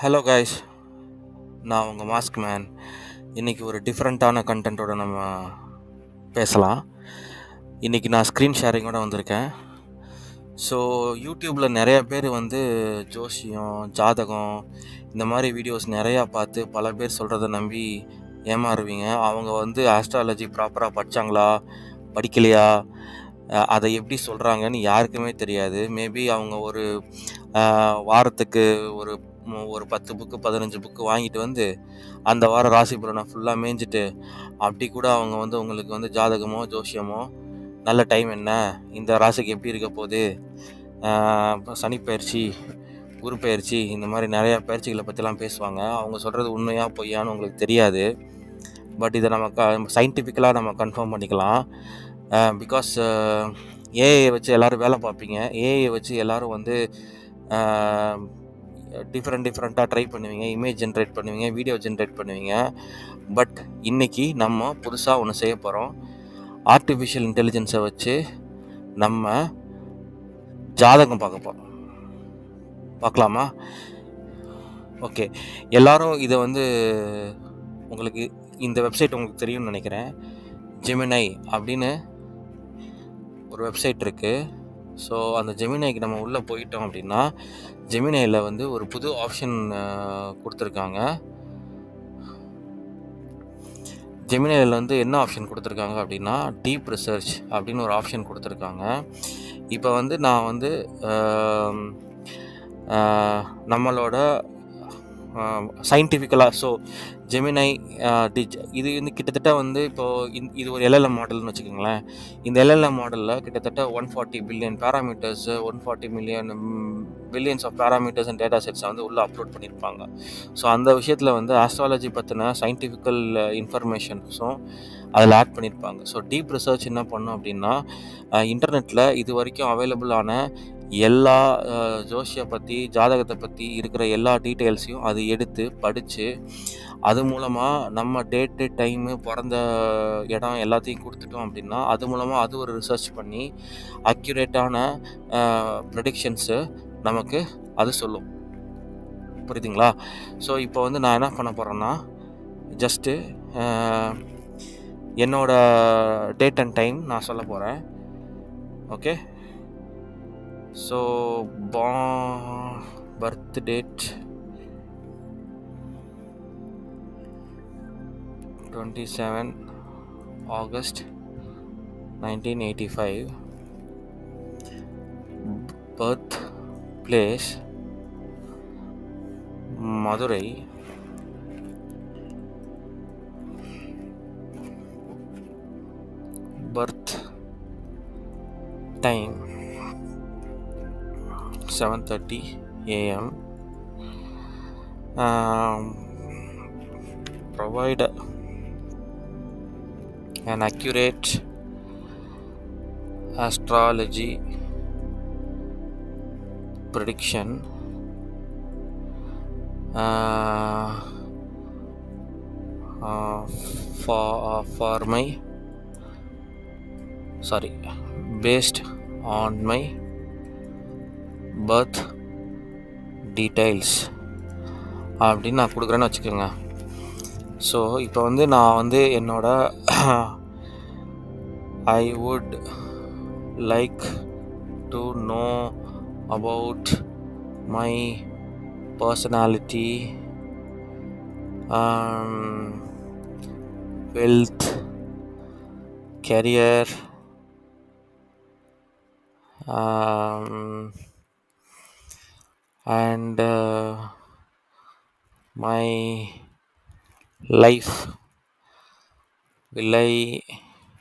Hello guys நான் உங்கள் mask man இன்றைக்கி ஒரு டிஃப்ரெண்ட்டான கண்டென்ட்டோட நம்ம பேசலாம். இன்றைக்கி நான் ஸ்க்ரீன் ஷேரிங்கோடு வந்திருக்கேன். ஸோ யூடியூப்பில் நிறைய பேர் வந்து ஜோஷியம் ஜாதகம் இந்த மாதிரி வீடியோஸ் நிறையா பார்த்து பல பேர் சொல்கிறத நம்பி ஏமாறுவீங்க. அவங்க வந்து ஆஸ்ட்ராலஜி ப்ராப்பராக படித்தாங்களா படிக்கலையா? அதை எப்படி சொல்கிறாங்கன்னு யாருக்குமே தெரியாது. மேபி அவங்க ஒரு வாரத்துக்கு ஒரு ஒரு பத்து புக்கு பதினஞ்சு புக்கு வாங்கிட்டு வந்து அந்த வாரம் ராசி பலனை ஃபுல்லாக மேய்ஞ்சிட்டு அப்படி கூட அவங்க வந்து உங்களுக்கு வந்து ஜாதகமோ ஜோசியமோ நல்ல டைம் என்ன? இந்த ராசிக்கு எப்படி இருக்க போகுது? சனிப்பயிற்சி குரு பயிற்சி இந்த மாதிரி நிறையா பயிற்சிகளை பற்றிலாம் பேசுவாங்க. அவங்க சொல்கிறது உண்மையாக பொய்யான்னு உங்களுக்கு தெரியாது. பட் இதை நம்ம க சயின்டிஃபிக்கலாக நம்ம கன்ஃபார்ம் பண்ணிக்கலாம். பிகாஸ் ஏஐ வச்சு எல்லோரும் வேலை பார்ப்பீங்க. ஏஐ வச்சு எல்லோரும் வந்து டிஃப்ரெண்ட் டிஃப்ரெண்ட்டாக ட்ரை பண்ணுவீங்க இமேஜ் ஜென்ரேட் பண்ணுவீங்க வீடியோ ஜென்ரேட் பண்ணுவீங்க. பட் இன்னைக்கு நம்ம புதுசாக ஒன்று செய்ய போகிறோம் ஆர்டிஃபிஷியல் இன்டெலிஜென்ஸை வச்சு நம்ம ஜாதகம் பார்க்க போகிறோம் பார்க்கலாமா? ஓகே எல்லோரும் இதை வந்து உங்களுக்கு இந்த வெப்சைட் உங்களுக்கு தெரியும்னு நினைக்கிறேன். ஜெமினை அப்படின்னு ஒரு வெப்சைட் இருக்குது ஸோ அந்த ஜெமினைக்கு நம்ம உள்ளே போயிட்டோம் அப்படின்னா ஜெமினையில் வந்து ஒரு புது ஆப்ஷன் கொடுத்துருக்காங்க. ஜெமினையில் வந்து என்ன ஆப்ஷன் கொடுத்துருக்காங்க அப்படின்னா டீப் ரிசர்ச் அப்படின்னு ஒரு ஆப்ஷன் கொடுத்துருக்காங்க. இப்போ வந்து நான் வந்து நம்மளோட சயின்டிஃபிக்கலாக ஸோ ஜெமினை டிஜ் இது வந்து கிட்டத்தட்ட வந்து இப்போது இது ஒரு எல்எல்எம் மாடல்னு வச்சுக்கோங்களேன். இந்த எல்எல்எம் மாடலில் கிட்டத்தட்ட one forty billion parameters one forty million billions of parameters and data செட்ஸை வந்து உள்ளே அப்லோட் பண்ணியிருப்பாங்க ஸோ அந்த விஷயத்தில் வந்து ஆஸ்ட்ராலஜி பற்றின சயின்டிஃபிக்கல் இன்ஃபர்மேஷன்ஸும் அதில் ஆட் பண்ணியிருப்பாங்க ஸோ டீப் ரிசர்ச் என்ன பண்ணோம் அப்படின்னா இன்டர்நெட்டில் இது வரைக்கும் அவைலபிளான எல்லா ஜோஷியை பற்றி ஜாதகத்தை பற்றி இருக்கிற எல்லா டீட்டெயில்ஸையும் அது எடுத்து படித்து அது மூலமாக நம்ம டேட்டு டைமு பிறந்த இடம் எல்லாத்தையும் கொடுத்துட்டோம் அப்படின்னா அது மூலமாக அது ஒரு ரிசர்ச் பண்ணி அக்யூரேட்டான ப்ரடிக்ஷன்ஸு நமக்கு அது சொல்லும். புரியுதுங்களா? ஸோ இப்போ வந்து நான் என்ன பண்ண போகிறேன்னா ஜஸ்ட்டு என்னோடய டேட் அண்ட் டைம் நான் சொல்ல போகிறேன் ஓகே ஸோ பா birth date twenty seven August nineteen eighty five birth place Madurai birth time 7:30 AM. Um, provide an accurate astrology prediction uh, uh, for uh, for my sorry based on my birth details அப்படின்னு நான் கொடுக்குறேன்னு வச்சுக்கோங்க. So இப்போ வந்து நான் வந்து என்னோடய I would like to know about my personality wealth career and my life இல்லை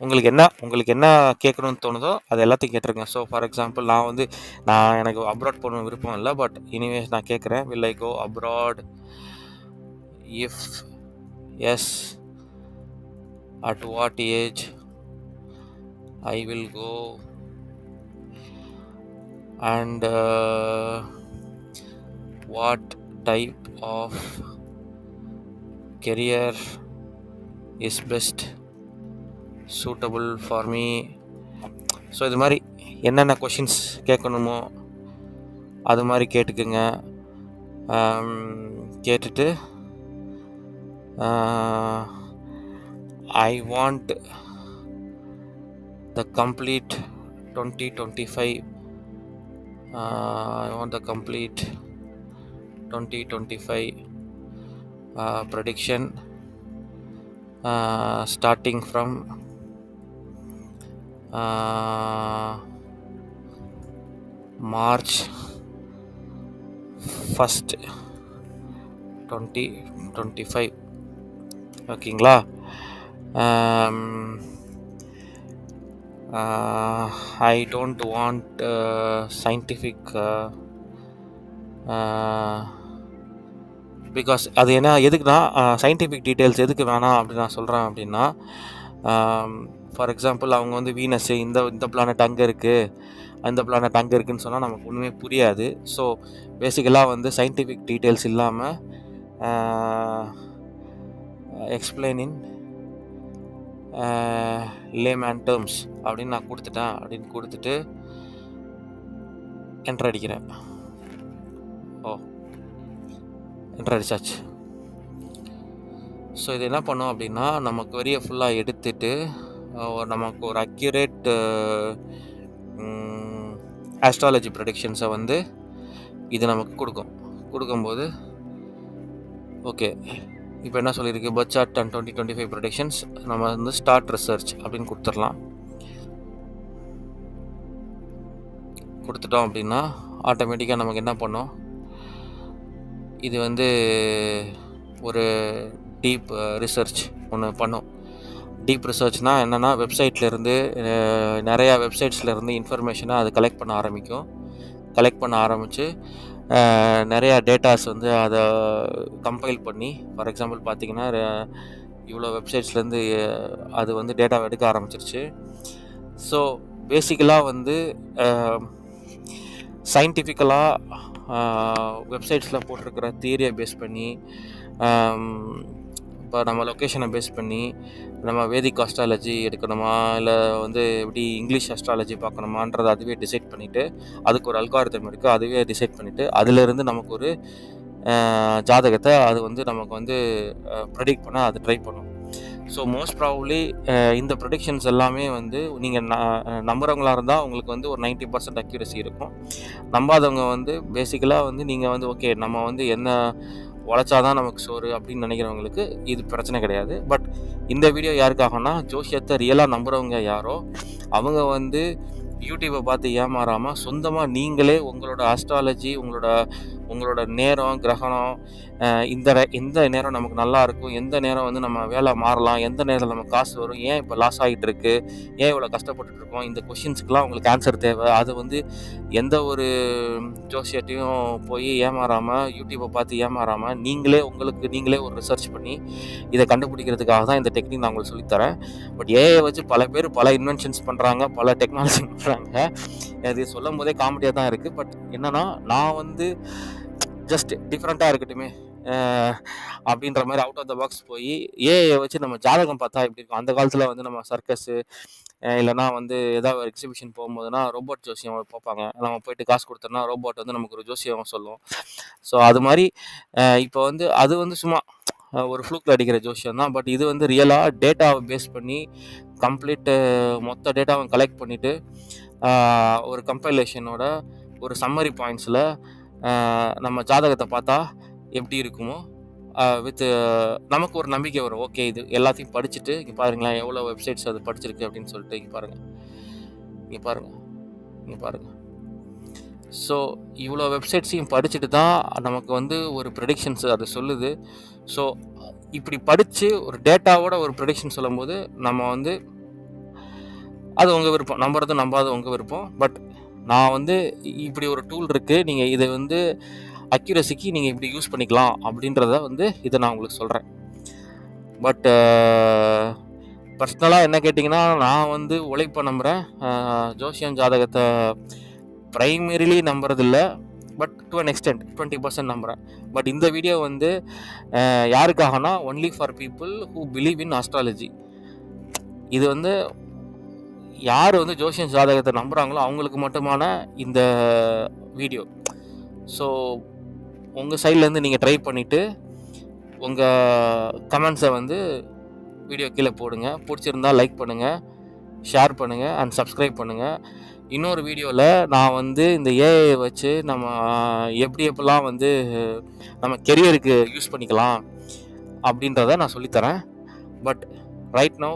உங்களுக்கு என்ன உங்களுக்கு என்ன கேட்கணும்னு தோணுதோ அது எல்லாத்தையும் கேட்டிருக்கேன். ஸோ ஃபார் எக்ஸாம்பிள் நான் வந்து நான் எனக்கு அப்ராட் போகணும் விருப்பம் இல்லை பட் இனிவேஸ் நான் கேட்குறேன். Will I go abroad if yes at what age I will go and what type of career is best suitable for me so இது மாதிரி என்னென்ன கொஷின்ஸ் கேட்கணுமோ அது மாதிரி கேட்டுக்குங்க. கேட்டுட்டு I want the complete twenty twenty five I want the complete twenty twenty five prediction starting from March first twenty twenty five ஓகேங்களா I don't want scientific because அது என்ன எதுக்குன்னா சயின்டிஃபிக் டீட்டெயில்ஸ் எதுக்கு வேணாம் அப்படின்னு நான் சொல்கிறேன் அப்படின்னா ஃபார் எக்ஸாம்பிள் அவங்க வந்து வீனஸ் இந்த இந்த பிளானட் அங்கே இருக்குது அந்த பிளானட் அங்கே இருக்குதுன்னு சொன்னால் நமக்கு ஒன்றுமே புரியாது. ஸோ பேசிக்கலாக வந்து சயின்டிஃபிக் டீட்டெயில்ஸ் இல்லாமல் எக்ஸ்பிளைனிங் லேமேன் டேர்ம்ஸ் அப்படின்னு நான் கொடுத்துட்டேன் அப்படின்னு கொடுத்துட்டு என்ட்ரு அடிக்கிறேன். ஓ என்ட்ரு அடிச்சாச்சு ஸோ இது என்ன பண்ணோம் அப்படின்னா நமக்கு வரியை ஃபுல்லாக எடுத்துட்டு நமக்கு ஒரு அக்யூரேட் ஆஸ்ட்ராலஜி ப்ரொடிக்ஷன்ஸை வந்து இது நமக்கு கொடுக்கும். கொடுக்கும்போது ஓகே இப்போ என்ன சொல்லியிருக்கு? Birth chart and twenty twenty five predictions நம்ம வந்து ஸ்டார்ட் ரிசர்ச் அப்படின்னு கொடுத்துடலாம். கொடுத்துட்டோம் அப்படின்னா ஆட்டோமேட்டிக்காக நமக்கு என்ன பண்ணோம்? இது வந்து ஒரு டீப் ரிசர்ச் ஒன்று பண்ணும். டீப் ரிசர்ச்னால் என்னென்னா வெப்சைட்லேருந்து நிறையா வெப்சைட்ஸ்லேருந்து இன்ஃபர்மேஷனை அது கலெக்ட் பண்ண ஆரம்பிக்கும். கலெக்ட் பண்ண ஆரம்பித்து நிறையா டேட்டாஸ் வந்து அதை கம்பைல் பண்ணி ஃபார் எக்ஸாம்பிள் பார்த்தீங்கன்னா இவ்வளோ வெப்சைட்ஸ்லேருந்து அது வந்து டேட்டாவை எடுக்க ஆரம்பிச்சிருச்சு. ஸோ பேசிக்கலாக வந்து சயின்டிஃபிக்கலாக வெப்சைட்ஸில் போட்டிருக்கிற தியரியை பேஸ் பண்ணி இப்போ நம்ம லொக்கேஷனை பேஸ் பண்ணி நம்ம வேதிக் அஸ்ட்ராலஜி எடுக்கணுமா? இல்லை வந்து எப்படி இங்கிலீஷ் அஸ்ட்ராலஜி பார்க்கணுமான்றதை அதுவே டிசைட் பண்ணிவிட்டு அதுக்கு ஒரு அல்காரிதம் இருக்குது அதுவே டிசைட் பண்ணிவிட்டு அதிலிருந்து நமக்கு ஒரு ஜாதகத்தை அது வந்து நமக்கு வந்து ப்ரெடிக்ட் பண்ண அது ட்ரை பண்ணும். ஸோ மோஸ்ட் ப்ராபப்ளி இந்த ப்ரொடிக்ஷன்ஸ் எல்லாமே வந்து நீங்கள் நம்புறவங்களா இருந்தால் உங்களுக்கு வந்து ஒரு 90% பர்சன்ட் அக்யூரசி இருக்கும். நம்பாதவங்க வந்து பேசிக்கலாக வந்து நீங்கள் வந்து ஓகே நம்ம வந்து என்ன உழைச்சாதான் நமக்கு சோறு அப்படின்னு நினைக்கிறவங்களுக்கு இது பிரச்சனை கிடையாது. பட் இந்த வீடியோ யாருக்காகனா ஜோஷியத்தை ரியலாக நம்புகிறவங்க யாரோ அவங்க வந்து யூடியூப்பை பார்த்து ஏமாறாமல் சொந்தமாக நீங்களே உங்களோட ஆஸ்ட்ராலஜி உங்களோட உங்களோட நேரம் கிரகணம் இந்த எந்த நேரம் நமக்கு நல்லா இருக்கும். எந்த நேரம் வந்து நம்ம வேலை மாறலாம் எந்த நேரத்தில் நம்ம காசு வரும் ஏன் இப்போ லாஸ் ஆகிட்டு இருக்கு ஏன் இவ்வளோ கஷ்டப்பட்டு இருக்கோம் இந்த கொஷின்ஸ்க்குலாம் உங்களுக்கு ஆன்சர் தேவை. அது வந்து எந்த ஒரு ஜோசியட்டையும் போய் ஏமாறாமல் யூடியூப்பை பார்த்து ஏமாறாமல் நீங்களே உங்களுக்கு நீங்களே ஒரு ரிசர்ச் பண்ணி இதை கண்டுபிடிக்கிறதுக்காக தான் இந்த டெக்னிக் நான் உங்களுக்கு சொல்லித்தரேன். பட் ஏஐ வச்சு பல பேர் பல இன்வென்ஷன்ஸ் பண்ணுறாங்க பல டெக்னாலஜி பண்ணுறாங்க அது சொல்லும் போதே காமெடியாக தான் இருக்குது பட் என்னென்னா நான் வந்து ஜஸ்ட் டிஃப்ரெண்ட்டாக இருக்கட்டுமே அப்படின்ற மாதிரி அவுட் ஆஃப் த பாக்ஸ் போய் ஏஐ வச்சு நம்ம ஜாதகம் பார்த்தா எப்படி இருக்கும்? அந்த காலத்தில் வந்து நம்ம சர்க்கஸு இல்லைனா வந்து ஏதாவது ஒரு எக்ஸிபிஷன் போகும்போதுனா ரோபோட் ஜோசியம் பார்ப்பாங்க. நம்ம போயிட்டு காசு கொடுத்தோம்னா ரோபோட் வந்து நமக்கு ஒரு ஜோசியம் சொல்லும். ஸோ அது மாதிரி இப்போ வந்து அது வந்து சும்மா ஒரு ஃப்ளூக்கில் அடிக்கிற ஜோசியம் தான். பட் இது வந்து ரியலாக டேட்டாவை பேஸ் பண்ணி கம்ப்ளீட்டு மொத்த டேட்டாவை கலெக்ட் பண்ணிவிட்டு ஒரு கம்பைலேஷனோட ஒரு சம்மரி பாயிண்ட்ஸில் நம்ம ஜாதகத்தை பார்த்தா எப்படி இருக்குமோ வித்து நமக்கு ஒரு நம்பிக்கை வரும். ஓகே இது எல்லாத்தையும் படிச்சுட்டு இங்கே பாருங்களேன் எவ்வளோ வெப்சைட்ஸ் அது படிச்சிருக்கு அப்படின்னு சொல்லிட்டு இங்கே பாருங்கள் இங்கே பாருங்கள் இங்கே பாருங்கள் ஸோ இவ்வளோ வெப்சைட்ஸையும் படிச்சுட்டு தான் நமக்கு வந்து ஒரு ப்ரெடிக்ஷன்ஸ் அது சொல்லுது. ஸோ இப்படி படித்து ஒரு டேட்டாவோட ஒரு ப்ரெடிக்ஷன் சொல்லும்போது நம்ம வந்து அது உங்கள் விருப்பம். நம்புறது நம்பாத உங்கள் விருப்பம். பட் நான் வந்து இப்படி ஒரு டூல் இருக்குது நீங்கள் இதை வந்து அக்யூரசிக்கு நீங்கள் இப்படி யூஸ் பண்ணிக்கலாம் அப்படின்றத வந்து இதை நான் உங்களுக்கு சொல்கிறேன் பட் பர்சனலாக என்ன கேட்டிங்கன்னா நான் வந்து உழைப்பை நம்புகிறேன் ஜோசியம் ஜாதகத்தை primarily நம்புறதில்ல. But to an extent twenty percent நம்புகிறேன் பட் இந்த வீடியோ வந்து யாருக்காகனா only for people who believe in astrology இது வந்து யார் வந்து ஜோசியம் ஜாதகத்தை நம்புகிறாங்களோ அவங்களுக்கு மட்டுமான இந்த வீடியோ. ஸோ உங்கள் சைட்லேருந்து நீங்கள் ட்ரை பண்ணிவிட்டு உங்கள் கமெண்ட்ஸை வந்து வீடியோ கீழே போடுங்க. பிடிச்சிருந்தா லைக் பண்ணுங்கள் ஷேர் பண்ணுங்கள் அண்ட் சப்ஸ்கிரைப் பண்ணுங்கள் இன்னொரு வீடியோவில் நான் வந்து இந்த ஏஐ வச்சு நம்ம எப்படி எப்படிலாம் வந்து நம்ம கெரியருக்கு யூஸ் பண்ணிக்கலாம் அப்படின்றத நான் சொல்லித்தரேன். பட் ரைட் நோ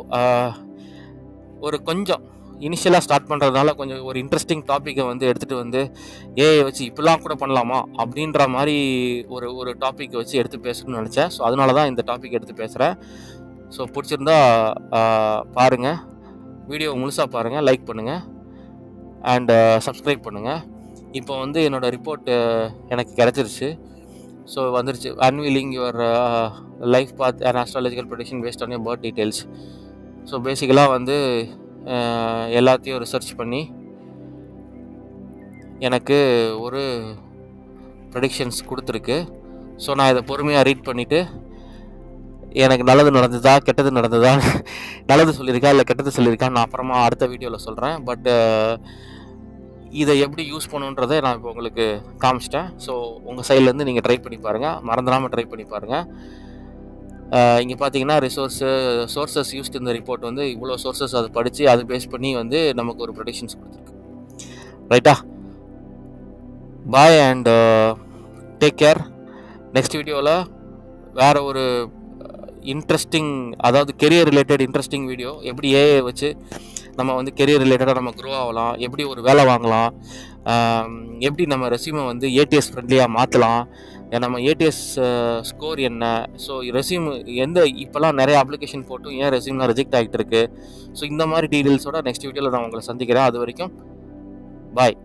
ஒரு கொஞ்சம் இனிஷியலாக ஸ்டார்ட் பண்ணுறதுனால கொஞ்சம் ஒரு இன்ட்ரெஸ்டிங் டாப்பிக்கை வந்து எடுத்துகிட்டு வந்து ஏஐ வச்சு இப்படிலாம் கூட பண்ணலாமா? அப்படின்ற மாதிரி ஒரு ஒரு டாப்பிக்கை வச்சு எடுத்து பேசணும்னு நினச்சேன். ஸோ அதனால தான் இந்த டாபிக் எடுத்து பேசுகிறேன் ஸோ பிடிச்சிருந்தா பாருங்கள் வீடியோ முழுசாக பாருங்கள் லைக் பண்ணுங்கள் அண்டு சப்ஸ்கிரைப் பண்ணுங்கள் இப்போ வந்து என்னோடய ரிப்போர்ட்டு எனக்கு கிடச்சிருச்சு. ஸோ வந்துருச்சு. Unveiling your life path and astrological prediction based on your birth details so பேசிக்கலாக வந்து எல்லாத்தையும் ரிசர்ச் பண்ணி எனக்கு ஒரு ப்ரடிக்ஷன்ஸ் கொடுத்துருக்கு. ஸோ நான் இதை பொறுமையாக ரீட் பண்ணிவிட்டு எனக்கு நல்லது நடந்ததா கெட்டது நடந்ததா நல்லது சொல்லியிருக்கா இல்லை கெட்டது சொல்லியிருக்கா நான் அப்புறமா அடுத்த வீடியோவில் சொல்கிறேன் பட் இதை எப்படி யூஸ் பண்ணுன்றதை நான் இப்போ உங்களுக்கு காமிச்சிட்டேன். ஸோ உங்கள் சைட்லேருந்து நீங்கள் ட்ரை பண்ணி பாருங்கள் மறந்துடாமல் ட்ரை பண்ணி பாருங்கள் இங்கே பார்த்தீங்கன்னா ரிசோர்ஸு சோர்சஸ் யூஸ்ட் இந்த ரிப்போர்ட் வந்து இவ்வளோ சோர்சஸ் அதை படித்து அதை பேஸ் பண்ணி வந்து நமக்கு ஒரு ப்ரொடிக்ஷன்ஸ் கொடுத்துருக்கு. ரைட்டா bye and take care next வீடியோவில் வேறு ஒரு uh, இன்ட்ரெஸ்டிங் அதாவது கெரியர் ரிலேட்டட் இன்ட்ரெஸ்டிங் வீடியோ எப்படி ஏஐ வச்சு நம்ம வந்து கெரியர் ரிலேட்டடாக நம்ம க்ரோ ஆகலாம் எப்படி ஒரு வேலை வாங்கலாம் எப்படி நம்ம ரெசியூமை வந்து ஏடிஎஸ் ஃப்ரெண்ட்லியாக மாற்றலாம் நம்ம ஏடிஎஸ் ஸ்கோர் என்ன? ஸோ ரெசியூம் எந்த இப்போலாம் நிறைய அப்ளிகேஷன் போட்டும் ஏன் ரெசியூம்லாம் ரிஜெக்ட் ஆகிட்டு இருக்கு? ஸோ இந்த மாதிரி டீட்டெயில்ஸோட நெக்ஸ்ட் வீடியோவில் நான் உங்களை சந்திக்கிறேன். அது வரைக்கும் பாய்